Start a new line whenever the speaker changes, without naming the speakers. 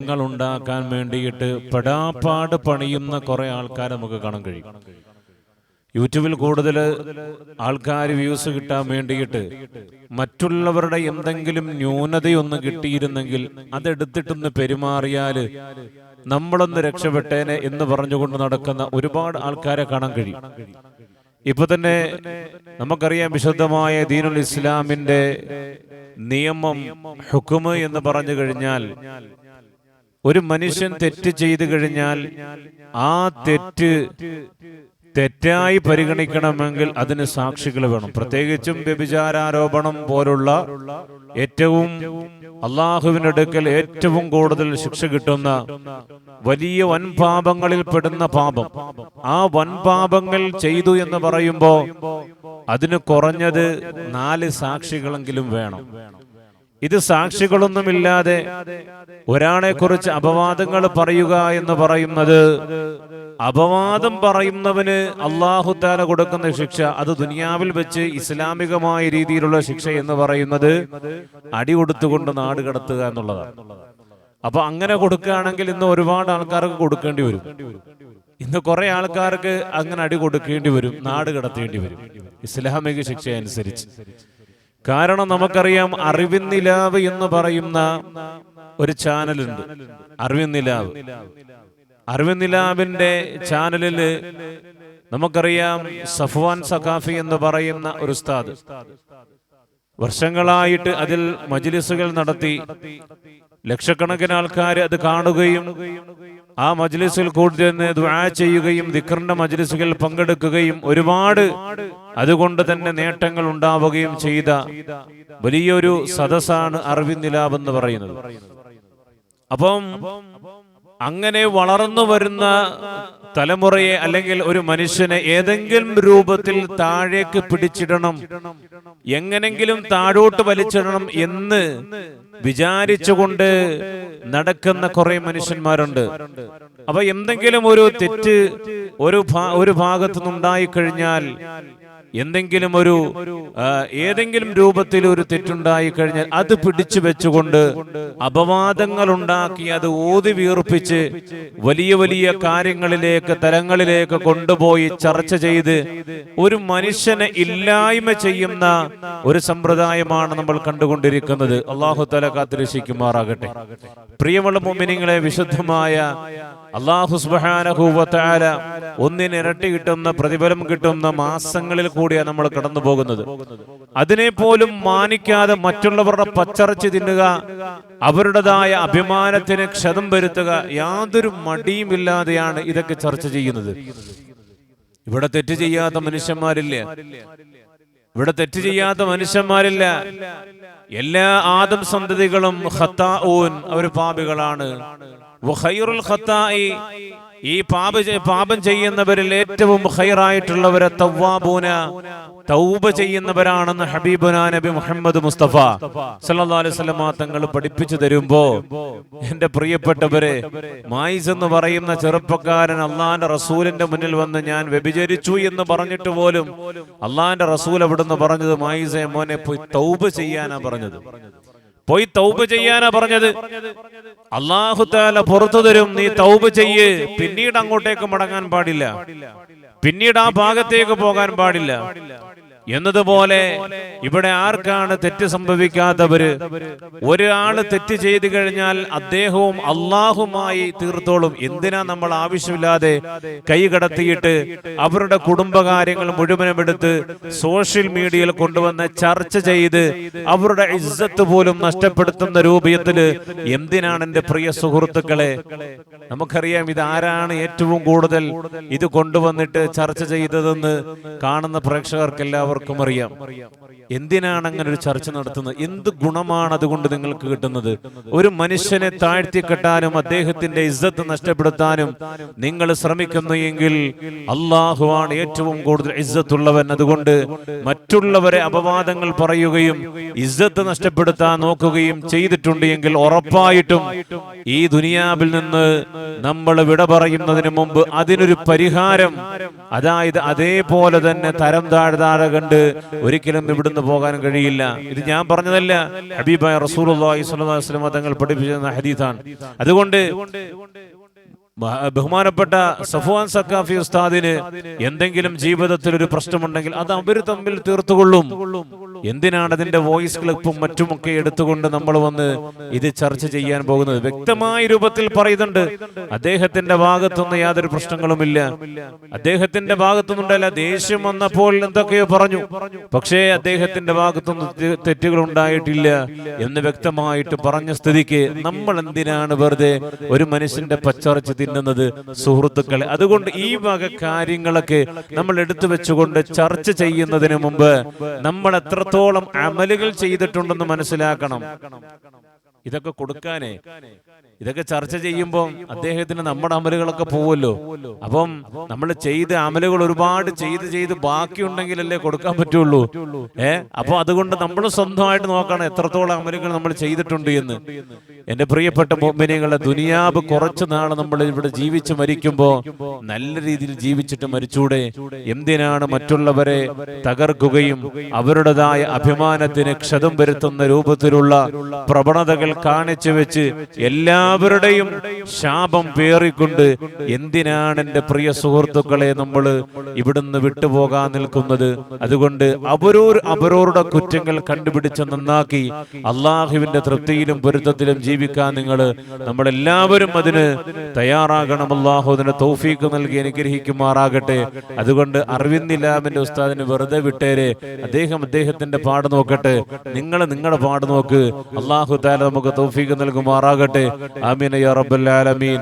നേട്ടങ്ങൾ ഉണ്ടാക്കാൻ വേണ്ടിയിട്ട് പെടാപ്പാട് പണിയുന്ന കുറെ ആൾക്കാരെ നമുക്ക് കാണാൻ കഴിയും. യൂട്യൂബിൽ കൂടുതൽ ആൾക്കാർ വ്യൂസ് കിട്ടാൻ വേണ്ടിയിട്ട് മറ്റുള്ളവരുടെ എന്തെങ്കിലും ന്യൂനതയൊന്ന് കിട്ടിയിരുന്നെങ്കിൽ അതെടുത്തിട്ടൊന്ന് പെരുമാറിയാൽ നമ്മളൊന്ന് രക്ഷപ്പെട്ടേനെ എന്ന് പറഞ്ഞുകൊണ്ട് നടക്കുന്ന ഒരുപാട് ആൾക്കാരെ കാണാൻ കഴിയും. ഇപ്പൊ തന്നെ നമുക്കറിയാം വിശുദ്ധമായ ദീനുൽ ഇസ്ലാമിന്റെ നിയമം ഹുക്കുമ് എന്ന് പറഞ്ഞു കഴിഞ്ഞാൽ ഒരു മനുഷ്യൻ തെറ്റ് ചെയ്തു കഴിഞ്ഞാൽ ആ തെറ്റ് തെറ്റായി പരിഗണിക്കണമെങ്കിൽ അതിന് സാക്ഷികൾ വേണം. പ്രത്യേകിച്ചും വ്യഭിചാരാരോപണം പോലുള്ള ഏറ്റവും അള്ളാഹുവിനടുക്കൽ ഏറ്റവും കൂടുതൽ ശിക്ഷ കിട്ടുന്ന വലിയ വൻപാപങ്ങളിൽ പെടുന്ന പാപം. ആ വൻപാപങ്ങൾ ചെയ്തു എന്ന് പറയുമ്പോ അതിന് കുറഞ്ഞത് നാല് സാക്ഷികളെങ്കിലും വേണം. ഇത് സാക്ഷികളൊന്നുമില്ലാതെ ഒരാളെ കുറിച്ച് അപവാദങ്ങൾ പറയുക എന്ന് പറയുന്നത് അപവാദം പറയുന്നവന് അള്ളാഹു താല കൊടുക്കുന്ന ശിക്ഷ അത് ദുനിയാവിൽ വെച്ച് ഇസ്ലാമികമായ രീതിയിലുള്ള ശിക്ഷ എന്ന് പറയുന്നത് അടി കൊടുത്തുകൊണ്ട് നാട് കടത്തുക എന്നുള്ളതാണ്. അപ്പൊ അങ്ങനെ കൊടുക്കുകയാണെങ്കിൽ ഇന്ന് ഒരുപാട് ആൾക്കാർക്ക് കൊടുക്കേണ്ടി വരും. ഇന്ന് കുറെ ആൾക്കാർക്ക് അങ്ങനെ അടി കൊടുക്കേണ്ടി വരും നാട് കടത്തേണ്ടി വരും. ഇസ്ലാമിക ശിക്ഷ അനുസരിച്ച് കാരണം നമുക്കറിയാം അറിവിൻ നിലാവ് എന്ന് പറയുന്ന ഒരു ചാനലുണ്ട്. അറിവിൻ നിലാവ് അറിവിൻ നിലാവിന്റെ ചാനലിൽ നമുക്കറിയാം സഫ്വാൻ സഖാഫി എന്ന് പറയുന്ന ഒരു ഉസ്താദ്. വർഷങ്ങളായിട്ട് അതിൽ മജ്ലിസുകൾ നടത്തി. ലക്ഷക്കണക്കിന് ആൾക്കാർ അത് കാണുകയും ആ മജ്ലിസിൽ കൂടുതൽ ദുആ ചെയ്യുകയും ദിക്കറിന്റെ മജ്ലിസുകളിൽ പങ്കെടുക്കുകയും ഒരുപാട് അതുകൊണ്ട് തന്നെ നേട്ടങ്ങൾ ഉണ്ടാവുകയും ചെയ്ത വലിയൊരു സദസ്സാണ് അറിവിന് നിലാവ് എന്ന് പറയുന്നത്. അപ്പം അങ്ങനെ വളർന്നു വരുന്ന തലമുറയെ അല്ലെങ്കിൽ ഒരു മനുഷ്യനെ ഏതെങ്കിലും രൂപത്തിൽ താഴേക്ക് പിടിച്ചിടണം എങ്ങനെങ്കിലും താഴോട്ട് വലിച്ചിടണം എന്ന് വിചാരിച്ചുകൊണ്ട് നടക്കുന്ന കുറെ മനുഷ്യന്മാരുണ്ട്. അപ്പൊ എന്തെങ്കിലും ഒരു തെറ്റ് ഒരു ഒരു ഭാഗത്തു നിന്നുണ്ടായി കഴിഞ്ഞാൽ എന്തെങ്കിലും ഒരു ഏതെങ്കിലും രൂപത്തിൽ ഒരു തെറ്റുണ്ടായി കഴിഞ്ഞാൽ അത് പിടിച്ചു വെച്ചുകൊണ്ട് അപവാദങ്ങൾ ഉണ്ടാക്കി അത് ഊതി വീർപ്പിച്ച് വലിയ വലിയ കാര്യങ്ങളിലേക്ക് തലങ്ങളിലേക്ക് കൊണ്ടുപോയി ചർച്ച ചെയ്ത് ഒരു മനുഷ്യനെ ഇല്ലായ്മ ചെയ്യുന്ന ഒരു സമ്പ്രദായമാണ് നമ്മൾ കണ്ടുകൊണ്ടിരിക്കുന്നത്. അള്ളാഹു തല കാത്തിരക്ഷിക്കുമാറാകട്ടെ. പ്രിയമുള്ള മുമിനിങ്ങളെ വിശുദ്ധമായ അള്ളാഹു സുബാനഹൂവത്താല ഒന്നിനിരട്ടി കിട്ടുന്ന പ്രതിഫലം കിട്ടുന്ന മാസങ്ങളിൽ കൂടിയാണ് നമ്മൾ കടന്നു പോകുന്നത്. അതിനെ പോലും മാനിക്കാതെ മറ്റുള്ളവരുടെ പച്ചറച്ച് തിന്നുക അവരുടേതായ അഭിമാനത്തിന് ക്ഷതം വരുത്തുക യാതൊരു മടിയുമില്ലാതെയാണ് ഇതൊക്കെ ചർച്ച ചെയ്യുന്നത്. ഇവിടെ തെറ്റ് ചെയ്യാത്ത മനുഷ്യന്മാരില്ല. ഇവിടെ തെറ്റ് ചെയ്യാത്ത മനുഷ്യന്മാരില്ല. എല്ലാ ആദം സന്തതികളും ഹത്താ ഊൻ അവർ പാപികളാണ്. ഈ പാപ പാപം ചെയ്യുന്നവരിൽ ഏറ്റവും ഖൈറായിട്ടുള്ളവരെ തവ്വാബൂന തൗബ ചെയ്യുന്നവരാണെന്ന് ഹബീബുന നബി മുഹമ്മദ് മുസ്തഫ സല്ലല്ലാഹു അലൈഹി വസല്ലം തങ്ങൾ പഠിപ്പിച്ചു തരുമ്പോ എന്റെ പ്രിയപ്പെട്ടവരെ മായിസ് എന്ന് പറയുന്ന ചെറുപ്പക്കാരൻ അള്ളാന്റെ റസൂലിന്റെ മുന്നിൽ വന്ന് ഞാൻ വ്യഭിചരിച്ചു എന്ന് പറഞ്ഞിട്ട് പോലും അള്ളാന്റെ റസൂൽ അവിടുന്ന് പറഞ്ഞത് മായിസെ മോനെ പോയി തൗബ ചെയ്യാനാ പറഞ്ഞത്. പോയി തൗബ് ചെയ്യാനാ പറഞ്ഞത്. അള്ളാഹു താല പുറത്തു തരും. നീ തൗബ് ചെയ്യ്. പിന്നീട് അങ്ങോട്ടേക്ക് മടങ്ങാൻ പാടില്ല. പിന്നീട് ആ ഭാഗത്തേക്ക് പോകാൻ പാടില്ല. എന്നതുപോലെ ഇവിടെ ആർക്കാണ് തെറ്റ് സംഭവിക്കാത്തവര്? ഒരാൾ തെറ്റ് ചെയ്തു കഴിഞ്ഞാൽ അദ്ദേഹവും അള്ളാഹുമായി തീർത്തോളും. എന്തിനാ നമ്മൾ ആവശ്യമില്ലാതെ കൈ കടത്തിയിട്ട് അവരുടെ കുടുംബകാര്യങ്ങൾ മുഴുവനും എടുത്ത് സോഷ്യൽ മീഡിയയിൽ കൊണ്ടുവന്ന് ചർച്ച ചെയ്ത് അവരുടെ ഇസ്സത്ത് പോലും നഷ്ടപ്പെടുത്തുന്ന രൂപത്തിൽ എന്തിനാണ് എന്റെ പ്രിയ സുഹൃത്തുക്കളെ? നമുക്കറിയാം ഇത് ആരാണ് ഏറ്റവും കൂടുതൽ ഇത് കൊണ്ടുവന്നിട്ട് ചർച്ച ചെയ്തതെന്ന് കാണുന്ന പ്രേക്ഷകർക്ക് എല്ലാവർക്കും അറിയാം. എന്തിനാണ് അങ്ങനെ ഒരു ചർച്ച നടത്തുന്നത്? എന്ത് ഗുണമാണ് അതുകൊണ്ട് നിങ്ങൾക്ക് കിട്ടുന്നത്? ഒരു മനുഷ്യനെ താഴ്ത്തി കെട്ടാനും അദ്ദേഹത്തിന്റെ ഇസ്സത്ത് നഷ്ടപ്പെടുത്താനും നിങ്ങൾ ശ്രമിക്കുന്നു എങ്കിൽ അള്ളാഹുവാണ് ഏറ്റവും കൂടുതൽ ഇസ്സത്തുള്ളവൻ. അതുകൊണ്ട് മറ്റുള്ളവരെ അപവാദങ്ങൾ പറയുകയും ഇസ്സത്ത് നഷ്ടപ്പെടുത്താൻ നോക്കുകയും ചെയ്തിട്ടുണ്ട് എങ്കിൽ ഉറപ്പായിട്ടും ഈ ദുനിയാവിൽ നിന്ന് നമ്മൾ വിട പറയുന്നതിന് മുമ്പ് അതിനൊരു പരിഹാരം അതായത് അതേപോലെ തന്നെ തരം താഴ്താഴ കണ്ട് ഒരിക്കലും ഇവിടുന്ന് പെട്ടെന്ന് പോകാനും കഴിയില്ല. ഇത് ഞാൻ പറഞ്ഞതല്ല. ഹബീബായ അലൈഹി വസല്ലം തങ്ങൾ പഠിപ്പിച്ച ഹദീസാണ്. അതുകൊണ്ട് ബഹുമാനപ്പെട്ട സഫ്വാൻ സക്കാഫി ഉസ്താദിന് എന്തെങ്കിലും ജീവിതത്തിൽ ഒരു പ്രശ്നമുണ്ടെങ്കിൽ അത് അവർ തമ്മിൽ തീർത്തുകൊള്ളും. എന്തിനാണ് അതിന്റെ വോയിസ് ക്ലിപ്പും മറ്റുമൊക്കെ എടുത്തുകൊണ്ട് നമ്മൾ വന്ന് ഇത് ചർച്ച ചെയ്യാൻ പോകുന്നത്? വ്യക്തമായ രൂപത്തിൽ പറയുന്നുണ്ട്. അദ്ദേഹത്തിന്റെ ഭാഗത്തുനിന്ന് യാതൊരു പ്രശ്നങ്ങളുമില്ല. അദ്ദേഹത്തിന്റെ ഭാഗത്തുനിന്നുണ്ടല്ല ദേഷ്യം വന്നപ്പോൾ എന്തൊക്കെയോ പറഞ്ഞു. പക്ഷേ അദ്ദേഹത്തിന്റെ ഭാഗത്തുനിന്ന് തെ- തെറ്റുകൾ ഉണ്ടായിട്ടില്ല എന്ന് വ്യക്തമായിട്ട് പറഞ്ഞ സ്ഥിതിക്ക് നമ്മൾ എന്തിനാണ് വെറുതെ ഒരു മനുഷ്യന്റെ പച്ചറച്ച് തിന്നുന്നത് സുഹൃത്തുക്കളെ? അതുകൊണ്ട് ഈ വക കാര്യങ്ങളൊക്കെ നമ്മൾ എടുത്തു വെച്ചുകൊണ്ട് ചർച്ച ചെയ്യുന്നതിന് മുമ്പ് നമ്മൾ എത്രത്തോളം അമലുകൾ ചെയ്തിട്ടുണ്ടെന്ന് മനസ്സിലാക്കണം. ഇതൊക്കെ കൊടുക്കാനേ. ഇതൊക്കെ ചർച്ച ചെയ്യുമ്പോൾ അദ്ദേഹത്തിന് നമ്മുടെ അമലുകളൊക്കെ പോവല്ലോ അപ്പം നമ്മൾ ചെയ്ത അമലുകൾ ഒരുപാട് ചെയ്ത് ചെയ്ത് ബാക്കിയുണ്ടെങ്കിലല്ലേ കൊടുക്കാൻ പറ്റുള്ളൂ. ഏ? അപ്പൊ അതുകൊണ്ട് നമ്മൾ സ്വന്തമായിട്ട് നോക്കണം എത്രത്തോളം അമലുകൾ നമ്മൾ ചെയ്തിട്ടുണ്ട് എന്ന്. എന്റെ പ്രിയപ്പെട്ട മോമിനികളെ ദുനിയാവ് കുറച്ചു നാൾ നമ്മൾ ഇവിടെ ജീവിച്ച് മരിക്കുമ്പോ നല്ല രീതിയിൽ ജീവിച്ചിട്ട് മരിച്ചൂടെ. എന്തിനാണ് മറ്റുള്ളവരെ തകർക്കുകയും അവരുടേതായ അഭിമാനത്തിന് ക്ഷതം വരുത്തുന്ന രൂപത്തിലുള്ള പ്രവണതകൾ കാണിച്ചു വെച്ച് എല്ലാവരുടെയും ശാപം പേറിക്കൊണ്ട് എന്തിനാണ് എന്റെ പ്രിയ സുഹൃത്തുക്കളെ നമ്മൾ ഇവിടുന്ന് വിട്ടുപോകാൻ നിൽക്കുന്നത്? അതുകൊണ്ട് അവരോർ അവരോരുടെ കുറ്റങ്ങൾ കണ്ടുപിടിച്ച് നന്നാക്കി അള്ളാഹുവിന്റെ തൃപ്തിയിലും പൊരുത്തത്തിലും ജീവിക്കാൻ നിങ്ങൾ നമ്മളെല്ലാവരും അതിന് തയ്യാറാകണം. അള്ളാഹു അതിന് തൗഫീക്ക് നൽകി അനുഗ്രഹിക്കുമാറാകട്ടെ. അതുകൊണ്ട് അരവിന്ദ് ഇലാമിന്റെ ഉസ്താദിന് വെറുതെ വിട്ടേരെ. അദ്ദേഹം അദ്ദേഹത്തിന്റെ പാട് നോക്കട്ടെ. നിങ്ങൾ നിങ്ങളുടെ പാട് നോക്ക്. അള്ളാഹു താല നമുക്ക് തൗഫീഖ് നൽകുമാറാകട്ടെ. ആമീൻ യാ റബ്ബൽ ആലമീൻ.